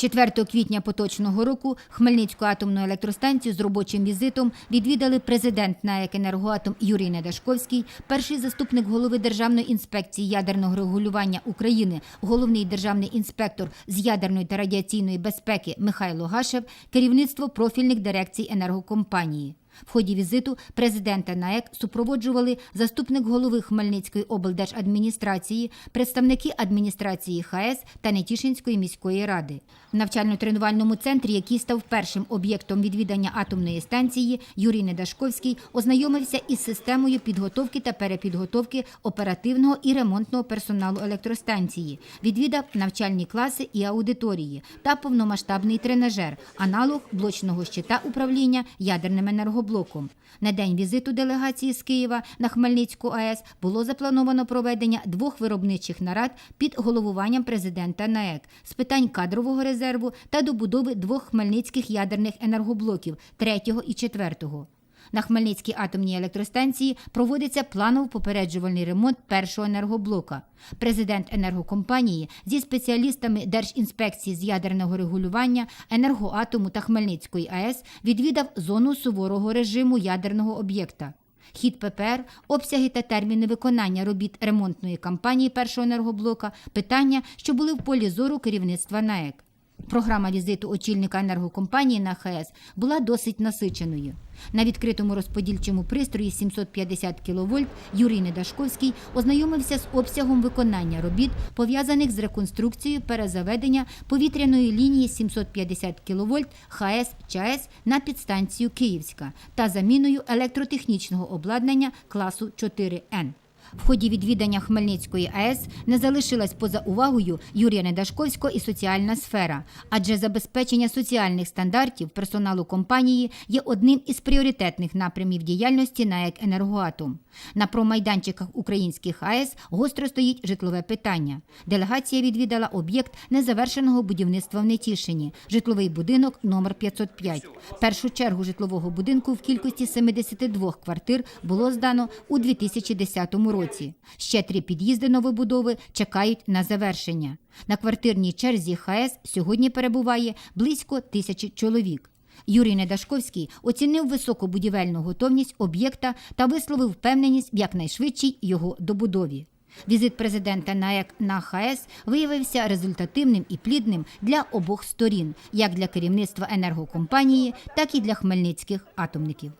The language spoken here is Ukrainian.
4 квітня поточного року Хмельницьку атомну електростанцію з робочим візитом відвідали президент НАЕК «Енергоатом» Юрій Недашковський, перший заступник голови Державної інспекції ядерного регулювання України, головний державний інспектор з ядерної та радіаційної безпеки Михайло Гашев, керівництво профільних дирекцій енергокомпанії. В ході візиту президента НАЕК супроводжували заступник голови Хмельницької облдержадміністрації, представники адміністрації ХАЕС та Нетішинської міської ради. В навчально-тренувальному центрі, який став першим об'єктом відвідання атомної станції, Юрій Недашковський ознайомився із системою підготовки та перепідготовки оперативного і ремонтного персоналу електростанції, відвідав навчальні класи і аудиторії та повномасштабний тренажер, аналог блочного щита управління ядерним енергоблоком. На день візиту делегації з Києва на Хмельницьку АЕС було заплановано проведення двох виробничих нарад під головуванням президента НАЕК з питань кадрового резерву та добудови двох хмельницьких ядерних енергоблоків третього і четвертого. На Хмельницькій атомній електростанції проводиться планово-попереджувальний ремонт першого енергоблока. Президент енергокомпанії зі спеціалістами Держінспекції з ядерного регулювання, енергоатому та Хмельницької АЕС відвідав зону суворого режиму ядерного об'єкта. Хід ППР, обсяги та терміни виконання робіт ремонтної кампанії першого енергоблока питання, що були в полі зору керівництва НАЕК. Програма візиту очільника енергокомпанії на ХАЕС була досить насиченою. На відкритому розподільчому пристрої 750 кВт Юрій Недашковський ознайомився з обсягом виконання робіт, пов'язаних з реконструкцією перезаведення повітряної лінії 750 кВт ХАЕС ЧАЕС на підстанцію Київська та заміною електротехнічного обладнання класу 4Н. В ході відвідання Хмельницької АЕС не залишилась поза увагою Юрія Недашковського і соціальна сфера, адже забезпечення соціальних стандартів персоналу компанії є одним із пріоритетних напрямів діяльності НАЕК «Енергоатом». На промайданчиках українських АЕС гостро стоїть житлове питання. Делегація відвідала об'єкт незавершеного будівництва в Нетішині, житловий будинок номер 505. Першу чергу житлового будинку в кількості 72 квартир було здано у 2010 році. Ще три під'їзди новобудови чекають на завершення. На квартирній черзі ХАЕС сьогодні перебуває близько тисячі чоловік. Юрій Недашковський оцінив високу будівельну готовність об'єкта та висловив впевненість в якнайшвидшій його добудові. Візит президента НАЕК на ХАЕС виявився результативним і плідним для обох сторін, як для керівництва енергокомпанії, так і для хмельницьких атомників.